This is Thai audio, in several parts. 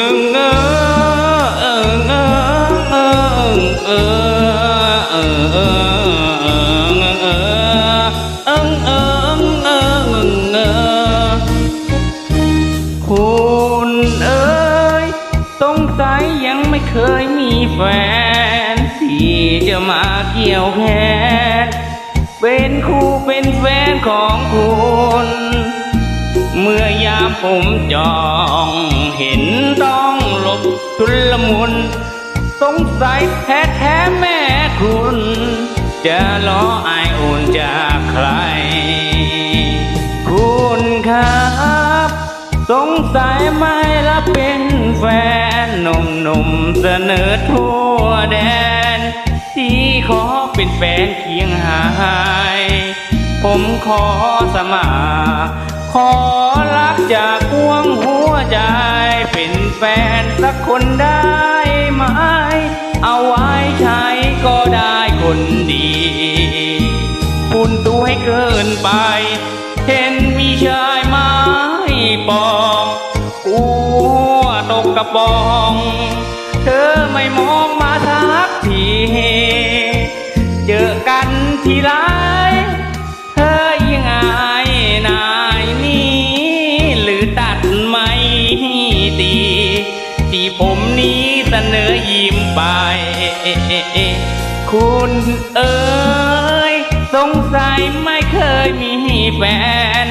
คุณเอ๋ยสงสัยยังไม่เคยมีแฟน ที่จะมาเกี่ยวแขนเป็นคู่เป็นแฟนของคุณ เมื่อยามผมจองเห็นต้อง หลบทุลมุน สงสัยแท้แท้แม่คุณ จะล้ออายอุ่นจากใคร คุณครับ สงสัยไม่ละเป็นแฟนหนุ่มๆเสนอทั่วแดน ที่ขอเป็นแฟนเคียงหายผมขอสมา ขอรักจากพวงหัวใจ เป็นแฟนสักคนได้ไหม เอาไว้ใช้ก็ได้คนดีคุณตัวให้เกินไป เห็นมีชายไม้ปองอัวตกกระปอง เธอไม่มองมาทักทีเจอกันทีไรเธอยังอายนายนี้หรือตัด ไป คุณเอ๋ยสงสัยไม่เคยมีแฟน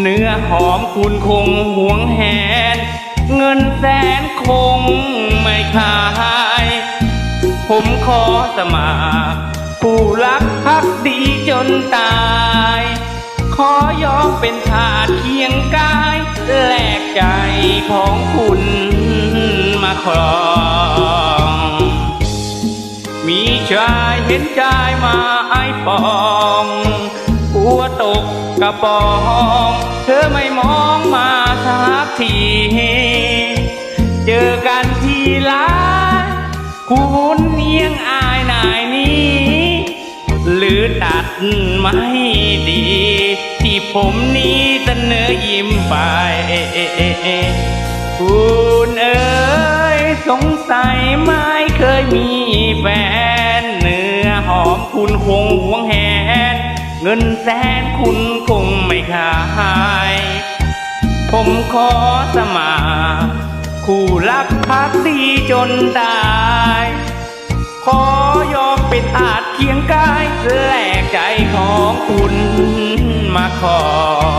เนื้อหอมคุณคงหวงแหน เงินแสนคงไม่ขาย ผมขอสมัครผู้รักพักดีจนตาย ขอยอมเป็นทาสเคียงกาย แลกใจของคุณมาครอง มีชายเห็นชายมาไอ้ปองหัวตกกระปอง เธอไม่มองมาสักที เจอกันทีไรคุณเนียงอายนายนี้ หรือตัดไม่ดี ที่ผมนี้เสนอยิ้มไป คุณเอ๋ยสงสัย ยมีแฟนเนื้อหอมคุณคงหวงแหน เงินแสนคุณคงไม่ขาย ผมขอสมาคู่รักพักดีจนตาย ขอยอมเป็นอาจเคียงกายแลกใจของคุณมาครอ